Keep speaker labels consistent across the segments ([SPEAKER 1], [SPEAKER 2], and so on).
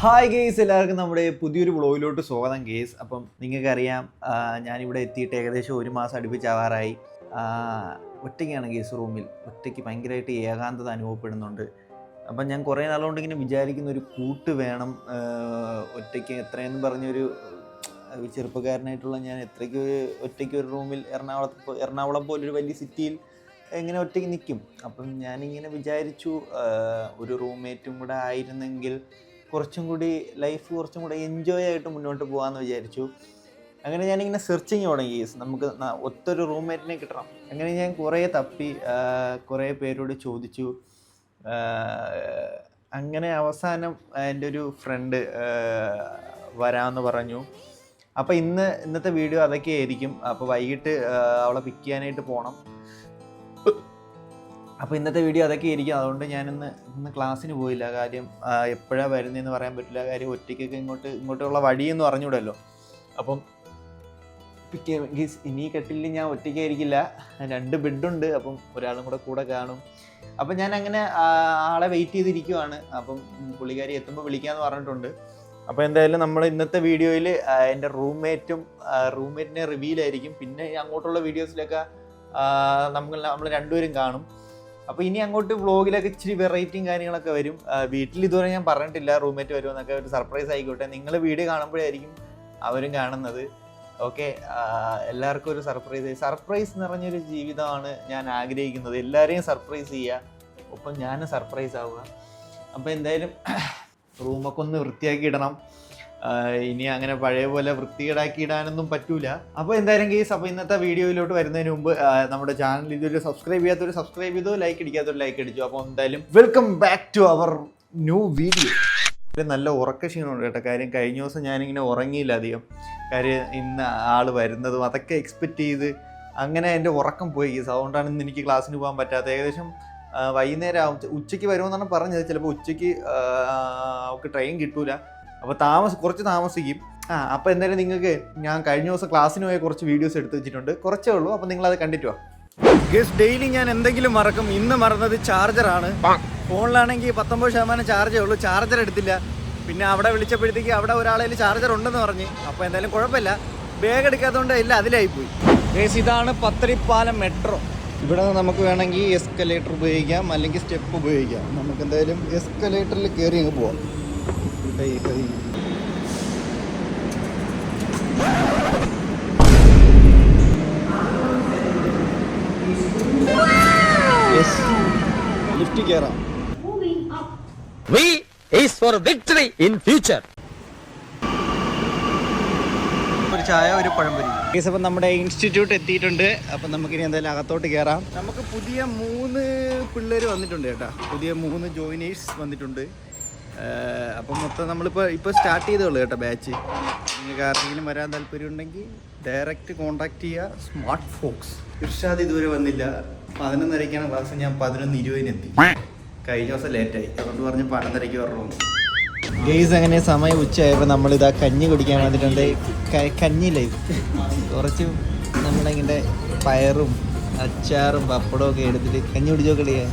[SPEAKER 1] Hi guys എല്ലാവർക്കും നമ്മുടെ പുതിയൊരു വ്ളോഗിലോട്ട് സ്വാഗതം ഗേസ് അപ്പം നിങ്ങൾക്കറിയാം ഞാനിവിടെ എത്തിയിട്ട് ഏകദേശം ഒരു മാസം അടുപ്പിച്ചാവാറായി. ഒറ്റയ്ക്കാണ് ഗേസ് റൂമിൽ. ഒറ്റയ്ക്ക് ഭയങ്കരമായിട്ട് ഏകാന്തത അനുഭവപ്പെടുന്നുണ്ട്. അപ്പം ഞാൻ കുറേ നാളുകൊണ്ട് ഇങ്ങനെ വിചാരിക്കുന്ന ഒരു കൂട്ട് വേണം ഒറ്റയ്ക്ക് എത്രയെന്ന് പറഞ്ഞൊരു ചെറുപ്പക്കാരനായിട്ടുള്ള ഞാൻ എത്രയ്ക്ക് ഒരു ഒറ്റയ്ക്ക് ഒരു റൂമിൽ എറണാകുളത്ത് എറണാകുളം പോലൊരു വലിയ സിറ്റിയിൽ എങ്ങനെ ഒറ്റയ്ക്ക് നിൽക്കും അപ്പം ഞാനിങ്ങനെ വിചാരിച്ചു ഒരു റൂംമേറ്റും കൂടെ ആയിരുന്നെങ്കിൽ കുറച്ചും കൂടി ലൈഫ് കുറച്ചും കൂടി എൻജോയ് ആയിട്ട് മുന്നോട്ട് പോകാമെന്ന് വിചാരിച്ചു. അങ്ങനെ ഞാനിങ്ങനെ സെർച്ചിങ് തുടങ്ങി. നമുക്ക് ഒത്തൊരു റൂംമേറ്റിനെ കിട്ടണം. അങ്ങനെ ഞാൻ കുറേ തപ്പി കുറേ പേരോട് ചോദിച്ചു. അങ്ങനെ അവസാനം എന്റെ ഒരു ഫ്രണ്ട് വരാമെന്ന് പറഞ്ഞു. അപ്പോൾ ഇന്ന് ഇന്നത്തെ വീഡിയോ അതൊക്കെ ആയിരിക്കും. അപ്പോൾ വൈകിട്ട് അവളെ പിക്ക് ചെയ്യാനായിട്ട് പോകണം അപ്പോൾ ഇന്നത്തെ വീഡിയോ അതൊക്കെ ആയിരിക്കും. അതുകൊണ്ട് ഞാനിന്ന് ഇന്ന് ക്ലാസ്സിന് പോയില്ല. കാര്യം എപ്പോഴാണ് വരുന്നതെന്ന് പറയാൻ പറ്റില്ല. കാര്യം ഒറ്റയ്ക്കൊക്കെ ഇങ്ങോട്ട് ഇങ്ങോട്ടുള്ള വഴിയെന്ന് പറഞ്ഞുവിടല്ലോ. അപ്പം ഗീസ് ഇനി കെട്ടിൽ ഞാൻ ഒറ്റയ്ക്കായിരിക്കില്ല. രണ്ട് ബെഡുണ്ട് അപ്പം ഒരാളും കൂടെ കൂടെ കാണും. അപ്പം ഞാൻ അങ്ങനെ ആളെ വെയിറ്റ് ചെയ്തിരിക്കുവാണ്. അപ്പം പുള്ളിക്കാരി എത്തുമ്പോൾ വിളിക്കാമെന്ന് പറഞ്ഞിട്ടുണ്ട്. അപ്പോൾ എന്തായാലും നമ്മൾ ഇന്നത്തെ വീഡിയോയിൽ എന്റെ റൂംമേറ്റും റൂംമേറ്റിനെ റിവീലായിരിക്കും പിന്നെ അങ്ങോട്ടുള്ള വീഡിയോസിലൊക്കെ നമ്മൾ നമ്മൾ രണ്ടുപേരും കാണും. അപ്പോൾ ഇനി അങ്ങോട്ട് വ്ളോഗിലൊക്കെ ഇച്ചിരി വെറൈറ്റിയും കാര്യങ്ങളൊക്കെ വരും. വീട്ടിൽ ഇതുവരെ ഞാൻ പറഞ്ഞിട്ടില്ല റൂംമേറ്റ് വരുമെന്നൊക്കെ ഒരു സർപ്രൈസ് ആയിക്കോട്ടെ. നിങ്ങൾ വീഡിയോ കാണുമ്പോഴായിരിക്കും അവരും കാണുന്നത്. ഓക്കെ എല്ലാവർക്കും ഒരു സർപ്രൈസ് സർപ്രൈസ് നിറഞ്ഞൊരു ജീവിതമാണ് ഞാൻ ആഗ്രഹിക്കുന്നത്. എല്ലാവരെയും സർപ്രൈസ് ചെയ്യുക ഒപ്പം ഞാനും സർപ്രൈസ് ആവുക. അപ്പോൾ എന്തായാലും റൂമൊക്കെ ഒന്ന് വൃത്തിയാക്കി ഇടണം. ഇനി അങ്ങനെ പഴയ പോലെ വൃത്തികേടാക്കി ഇടാനൊന്നും പറ്റൂല. അപ്പോൾ എന്തായാലും കേസ് അപ്പോൾ ഇന്നത്തെ വീഡിയോയിലോട്ട് വരുന്നതിന് മുമ്പ് നമ്മുടെ ചാനൽ ഇതൊരു സബ്സ്ക്രൈബ് ചെയ്യാത്തൊരു സബ്സ്ക്രൈബ് ചെയ്തു ലൈക്ക് അടിക്കാത്തൊരു ലൈക്ക് അടിച്ചു അപ്പോൾ എന്തായാലും welcome back to our new video നല്ല ഉറക്ക ക്ഷീണമുണ്ട് കേട്ടോ. കാര്യം കഴിഞ്ഞ ദിവസം ഞാനിങ്ങനെ ഉറങ്ങിയില്ല അധികം. കാര്യം ഇന്ന് ആൾ വരുന്നതും അതൊക്കെ എക്സ്പെക്റ്റ് ചെയ്ത് അങ്ങനെ എന്റെ ഉറക്കം പോയി. കേസ് അതുകൊണ്ടാണ് ഇന്ന് എനിക്ക് ക്ലാസ്സിന് പോകാൻ പറ്റാത്ത ഏകദേശം വൈകുന്നേരം ആവും. ഉച്ചയ്ക്ക് വരുമെന്നാണ് പറഞ്ഞത്. ചിലപ്പോൾ ഉച്ചയ്ക്ക് അവൾക്ക് ട്രെയിൻ കിട്ടൂല. അപ്പോൾ താമസ കുറച്ച് താമസിക്കും. ആ അപ്പോൾ എന്തായാലും നിങ്ങൾക്ക് ഞാൻ കഴിഞ്ഞ ദിവസം ക്ലാസ്സിന് പോയ കുറച്ച് വീഡിയോസ് എടുത്ത് വെച്ചിട്ടുണ്ട്. കുറച്ചേ ഉള്ളൂ. അപ്പോൾ നിങ്ങളത് കണ്ടിട്ട് വാ. ഗസ് ഡെയിലി ഞാൻ എന്തെങ്കിലും മറക്കും. ഇന്ന് മറന്നത് ചാർജറാണ് ഫോണിലാണെങ്കിൽ പത്തൊമ്പത് ശതമാനം ചാർജേ ഉള്ളൂ. ചാർജർ എടുത്തില്ല. പിന്നെ അവിടെ വിളിച്ചപ്പോഴത്തേക്ക് അവിടെ ഒരാളെ ചാർജർ ഉണ്ടെന്ന് പറഞ്ഞ്. അപ്പോൾ എന്തായാലും കുഴപ്പമില്ല. ബാഗ് എടുക്കാത്തതുകൊണ്ട് എല്ലാം അതിലായി പോയി ഗേസ് ഇതാണ് പത്തരിപ്പാലം മെട്രോ ഇവിടെ നിന്ന് നമുക്ക് വേണമെങ്കിൽ എസ്കലേറ്റർ ഉപയോഗിക്കാം. അല്ലെങ്കിൽ സ്റ്റെപ്പ് ഉപയോഗിക്കാം. നമുക്ക് എന്തായാലും എസ്കലേറ്ററിൽ കയറി അങ്ങ് പോവാം. Hi, hi. Yes. ലിഫ്റ്റ് കയറാം
[SPEAKER 2] V is for victory in future.
[SPEAKER 1] ഒരു ചായ ഒരു പഴംപൊരി കേസ് അപ്പം നമ്മുടെ ഇൻസ്റ്റിറ്റ്യൂട്ട് എത്തിയിട്ടുണ്ട് അപ്പം നമുക്കിനി എന്തായാലും അകത്തോട്ട് കയറാം നമുക്ക് പുതിയ മൂന്ന് പിള്ളേർ വന്നിട്ടുണ്ട് കേട്ടോ പുതിയ മൂന്ന് ജോയിനേഴ്സ് വന്നിട്ടുണ്ട് അപ്പം മൊത്തം നമ്മളിപ്പോൾ ഇപ്പോൾ സ്റ്റാർട്ട് ചെയ്തോളൂ കേട്ടോ ബാച്ച് നിങ്ങൾക്ക് ആർക്കെങ്കിലും വരാൻ താല്പര്യം ഉണ്ടെങ്കിൽ ഡയറക്റ്റ് കോൺടാക്ട് ചെയ്യുക സ്മാർട്ട് ഫോക്സ് ഇർഷാദ് ഇതുവരെ വന്നില്ല. പതിനൊന്നരയ്ക്കാണ് ക്ലാസ് ഞാൻ പതിനൊന്ന് ഇരുപതിനെത്തി. കഴിഞ്ഞ ദിവസം ലേറ്റായി അതുകൊണ്ട് പറഞ്ഞ് പതിനൊന്നരയ്ക്ക് വരണു ഗെയ്സ് അങ്ങനെ സമയം ഉച്ചയായപ്പോൾ നമ്മളിതാ കഞ്ഞി കുടിക്കാൻ വന്നിട്ടുണ്ട്. കഞ്ഞിയില്ല കഞ്ഞിയില്ലേ കുറച്ച് നമ്മളിങ്ങനെ പയറും അച്ചാറും പപ്പടവും ഒക്കെ എടുത്തിട്ട് കഞ്ഞി കുടിച്ചോക്കളിയേ കളിയാ.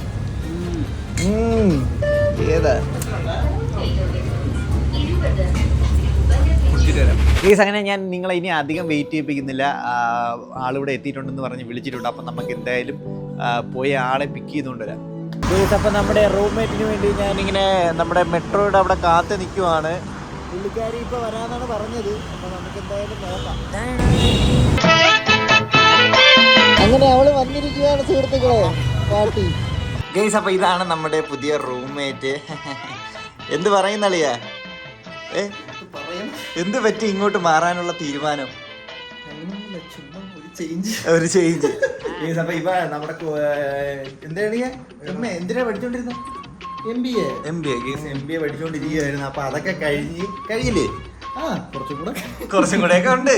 [SPEAKER 1] ഏതാ? ഗെയ്സ് അങ്ങനെ ഞാൻ നിങ്ങളെ ഇനി അധികം വെയിറ്റ് ചെയ്യിപ്പിക്കുന്നില്ല. ആളിവിടെ എത്തിയിട്ടുണ്ടെന്ന് പറഞ്ഞ് വിളിച്ചിട്ടുണ്ട്. അപ്പം നമുക്ക് എന്തായാലും പോയി ആളെ പിക്ക് ചെയ്തുകൊണ്ട് വരാം. ഗെയ്സ് അപ്പം നമ്മുടെ റൂംമേറ്റിന് വേണ്ടി ഞാനിങ്ങനെ നമ്മുടെ മെട്രോയുടെ അവിടെ കാത്ത് നിൽക്കുവാണ് പുള്ളിക്കാരി ഇപ്പോൾ വരാമെന്നാണ് പറഞ്ഞത്. അപ്പം നമുക്ക് എന്തായാലും നോക്കാം. അങ്ങനെ അവൾ വന്നിരിക്കുകയാണ് സുഹൃത്തുക്കളെ പാർട്ടി ഗൈസ് അപ്പം ഇതാണ് നമ്മുടെ പുതിയ റൂംമേറ്റ് എന്ത് പറയുന്നളിയ ഏ? എന്ത് പറ്റി ഇങ്ങോട്ട് മാറാനുള്ള തീരുമാനം? ഒരു ചേഞ്ച് അപ്പൊ ഇവ നമ്മുടെ എന്താണ് ഞാൻ? എം എ എന്തിനാ പഠിച്ചോണ്ടിരുന്നത് M B A M B A M B A പഠിച്ചോണ്ടിരിക്കുകയായിരുന്നു അപ്പൊ അതൊക്കെ കഴിഞ്ഞ് കഴിഞ്ഞില്ലേ? ആ കുറച്ചും കൂടെ. കുറച്ചും കൂടെ ഒക്കെ ഉണ്ട്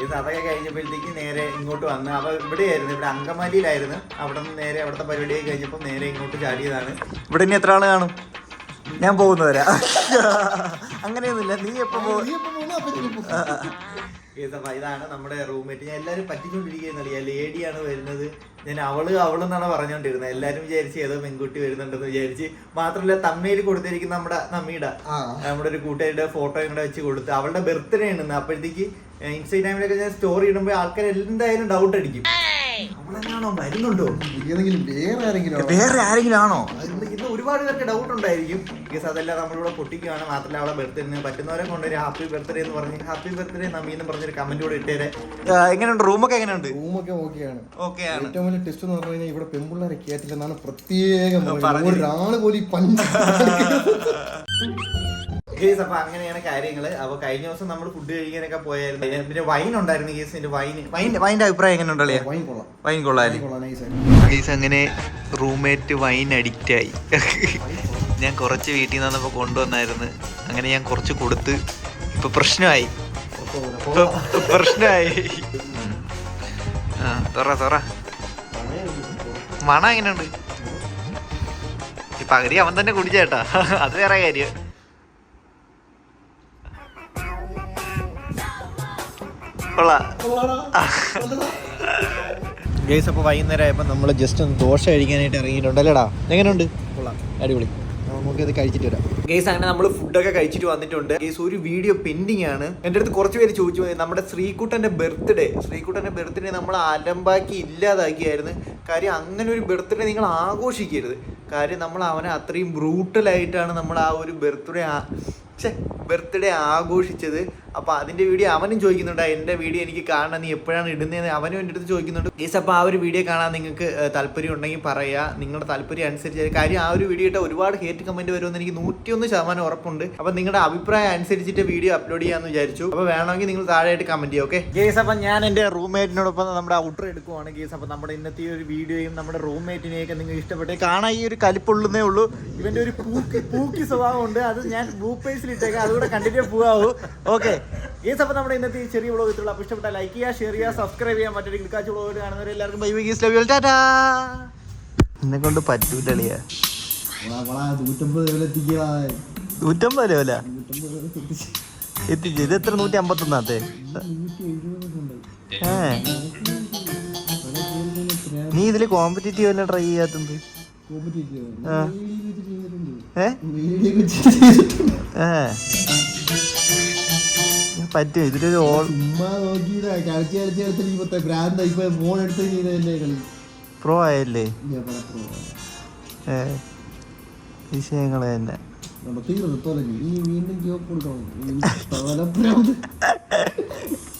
[SPEAKER 1] ഇത് അതൊക്കെ കഴിഞ്ഞപ്പോഴത്തേക്ക് നേരെ ഇങ്ങോട്ട് വന്ന്. അപ്പൊ ഇവിടെയായിരുന്നു ഇവിടെ അങ്കമാലിയിലായിരുന്നു. അവിടെ നിന്ന് നേരെ അവിടുത്തെ പരിപാടിയൊക്കെ കഴിഞ്ഞപ്പോൾ നേരെ ഇങ്ങോട്ട് ചാടിയതാണ്. ഇവിടെ ഇനി എത്ര ആൾ കാണും? ഞാൻ പോകുന്നവരാ. അങ്ങനെയൊന്നുമില്ല. നീ എപ്പോ ഇതാണ് നമ്മുടെ റൂംമേറ്റ് ഞാൻ എല്ലാരും പറ്റിക്കൊണ്ടിരിക്കുന്നത് ലേഡിയാണ് വരുന്നത്. ഞാൻ അവൾ അവൾ എന്നാണ് പറഞ്ഞുകൊണ്ടിരുന്നത് എല്ലാരും വിചാരിച്ച് ഏതോ പെൺകുട്ടി വരുന്നുണ്ടെന്ന് വിചാരിച്ച് മാത്രമല്ല തമ്മയിൽ കൊടുത്തിരിക്കുന്ന നമ്മുടെ നമ്മിയുടെ നമ്മുടെ ഒരു കൂട്ടുകാരുടെ ഫോട്ടോ ഇങ്ങനെ വെച്ച് കൊടുത്ത് അവളുടെ ബർത്ത്ഡേ ആണ് ഇന്ന്. അപ്പോഴത്തേക്ക് ഇൻസ്റ്റാഗ്രാമിലൊക്കെ ഞാൻ സ്റ്റോറി ഇടുമ്പോൾ ആൾക്കാർ എന്തായാലും ഡൗട്ട് അടിക്കും. അവളെന്നാണോ വരുന്നുണ്ടോ
[SPEAKER 3] വേറെ ആരെങ്കിലും ആണോ?
[SPEAKER 1] വേറെ ആരെങ്കിലും ആണോ ഒരുപാട് പേർക്ക് ഡൗട്ട് ഉണ്ടായിരിക്കും. ബിക്കോസ് അതെല്ലാം നമ്മളിവിടെ പൊട്ടിക്കുകയാണ് മാത്രമല്ല അവളെ ബർത്ത്ഡേ പറ്റുന്നവരെ കൊണ്ട് ഹാപ്പി ബർത്ത്ഡേ എന്ന് പറഞ്ഞ് ഹാപ്പി ബർത്ത്ഡേ നമ്മി എന്ന് പറഞ്ഞൊരു കമന്റ് കൂടെ ഇട്ടേരെ. എങ്ങനെയുണ്ട്? റൂമൊക്കെ എങ്ങനെയുണ്ട്?
[SPEAKER 3] റൂമൊക്കെ ഓക്കെയാണ്.
[SPEAKER 1] ഓക്കെ ആണ്.
[SPEAKER 3] ഏറ്റവും വലിയ ടെസ്റ്റ് എന്ന് പറഞ്ഞു കഴിഞ്ഞാൽ ഇവിടെ പെമ്പിള്ളേരെ കേട്ടില്ലെന്നാണ് പ്രത്യേകം. ഒരാൾ പോലും പഞ്ച്
[SPEAKER 1] കേസ് അപ്പൊ അങ്ങനെയാണ് കാര്യങ്ങൾ. അപ്പൊ കഴിഞ്ഞ ദിവസം നമ്മൾ ഫുഡ് കഴിക്കാനൊക്കെ പോയായിരുന്നു. പിന്നെ വൈൻ ഉണ്ടായിരുന്നു കേസിന്റെ വൈൻ വൈൻ വൈന്റെ അഭിപ്രായം എങ്ങനെ ഉണ്ടല്ലേ
[SPEAKER 3] വൈൻ കൊള്ളാം.
[SPEAKER 1] വൈൻ
[SPEAKER 3] കൊള്ളാം നൈസായിട്ട്
[SPEAKER 1] അങ്ങനെ റൂംമേറ്റ് വൈൻ അഡിക്റ്റ് ആയി. ഞാൻ കുറച്ച് വീട്ടിൽ നിന്ന് വന്നപ്പോൾ കൊണ്ടുവന്നായിരുന്നു. അങ്ങനെ ഞാൻ കുറച്ച് കൊടുത്ത് ഇപ്പൊ പ്രശ്നമായി. പ്രശ്നമായി. ആ തുറ തുറ. മണ എങ്ങനെയുണ്ട്? പകുതി അവൻ തന്നെ കുടിച്ചേട്ടാ. അത് വേറെ കാര്യം. കൊള്ളാം. ഗേസ് അപ്പോൾ വൈകുന്നേരം ആയപ്പോൾ നമ്മൾ ജസ്റ്റ് ഒന്ന് ദോശ കഴിക്കാനായിട്ട് ഇറങ്ങിയിട്ടുണ്ട്. അല്ലേടാ? എങ്ങനെയുണ്ട്? കൊള്ളാം. അടിപൊളി. നമുക്ക് ഇത് കഴിച്ചിട്ട് വരാം. ഗേസ് അങ്ങനെ നമ്മൾ ഫുഡൊക്കെ കഴിച്ചിട്ട് വന്നിട്ടുണ്ട്. ഗേസ് ഒരു വീഡിയോ പെൻഡിങ് ആണ്. എന്റെ അടുത്ത് കുറച്ച് പേര് ചോദിച്ചു നമ്മുടെ ശ്രീകുട്ടന്റെ ബർത്ത്ഡേ ശ്രീകുട്ടന്റെ ബർത്ത്ഡേ നമ്മൾ അലമ്പാക്കി ഇല്ലാതാക്കിയായിരുന്നു. കാര്യം അങ്ങനെ ഒരു ബർത്ത്ഡേ നിങ്ങൾ ആഘോഷിക്കരുത്. കാര്യം നമ്മൾ അവനെ അത്രയും ബ്രൂട്ടലായിട്ടാണ് നമ്മൾ ആ ഒരു ബർത്ത്ഡേ ബർത്ത്ഡേ ആഘോഷിച്ചത്. അപ്പോൾ അതിന്റെ വീഡിയോ അവനും ചോദിക്കുന്നുണ്ട് എന്റെ വീഡിയോ എനിക്ക് കാണാൻ നീ എപ്പോഴാണ് ഇടുന്നതെന്ന്? അവനും എന്റെ അടുത്ത് ചോദിക്കുന്നുണ്ട് ഗേസ് അപ്പോൾ ആ ഒരു വീഡിയോ കാണാൻ നിങ്ങൾക്ക് താല്പര്യം ഉണ്ടെങ്കിൽ പറയുക നിങ്ങളുടെ താല്പര്യം അനുസരിച്ച് കാര്യം ആ ഒരു വീഡിയോ ഇട്ട ഒരുപാട് ഹേറ്റ് കമന്റ് വരുമെന്ന് എനിക്ക് നൂറ്റിയൊന്ന് ശതമാനം ഉറപ്പുണ്ട്. അപ്പോൾ നിങ്ങളുടെ അഭിപ്രായം അനുസരിച്ചിട്ട് വീഡിയോ അപ്ലോഡ് ചെയ്യാമെന്ന് വിചാരിച്ചു. അപ്പോൾ വേണമെങ്കിൽ നിങ്ങൾ താഴെയായിട്ട് കമന്റ് ചെയ്യുക ഓക്കെ ഗേസ് അപ്പോൾ ഞാൻ എന്റെ റൂംമേറ്റിനോടൊപ്പം നമ്മുടെ ഔട്ടർ എടുക്കുവാണ്. ഗേസ് അപ്പോൾ നമ്മുടെ ഇന്നത്തെ ഒരു വീഡിയോയും നമ്മുടെ റൂംമേറ്റിനെയൊക്കെ നിങ്ങൾ ഇഷ്ടപ്പെട്ടേ. കാണാൻ ഈ ഒരു കലിപ്പുള്ളുന്നേ ഉള്ളൂ. ഇവന്റെ ഒരു പൂക്കി പൂക്കി സ്വഭാവമുണ്ട്. അത് ഞാൻ ബ്ലൂപ്പേഴ്സിൽ ഇട്ടേക്കാം. അതുകൂടെ കണ്ടിന്യൂ പോകാവൂ ഓക്കെ ഗേസ് അപ്പോൾ നമ്മുടെ ഇന്നത്തെ ഈ ചെറിയ വ്ളോഗ് ഇത്രയുള്ള ഇഷ്ടപ്പെട്ട ലൈക്ക് ചെയ്യുക ഷെയർ ചെയ്യുക സബ്സ്ക്രൈബ് ചെയ്യാൻ മറ്റൊരു കിടക്കാച്ച വ്ളോഗ് കാണുന്നവരെ എല്ലാവർക്കും bye bye love you tata എന്നെ കൊണ്ട് പറ്റൂലിയാ
[SPEAKER 3] നൂറ്റമ്പത് എത്തിച്ച്.
[SPEAKER 1] ഇത് എത്ര? നൂറ്റി അമ്പത്തൊന്നാത്തെ ഒന്നാത്തെ നീ ഇതിൽ കോമ്പറ്റീറ്റീവ് അല്ല ട്രൈ ചെയ്യാത്തത്? ഏ? പറ്റും ഇതിലൊരു ഓൾ
[SPEAKER 3] ചുമ്മാ നോക്കിയതാ. കളിച്ച് കളിച്ച് കളിച്ച് ഇപ്പത്തെ ഭ്രാന്ത. ഇപ്പൊ ഫോൺ എടുത്ത് ചെയ്തതല്ലേ കളി
[SPEAKER 1] പ്രോ ആയല്ലേ?
[SPEAKER 3] വിഷയങ്ങളെ
[SPEAKER 1] ഏ വിഷയങ്ങൾ തന്നെ.
[SPEAKER 3] തീർന്നു ഈ വീണ്ടും ജോബ് കൊടുക്കണം.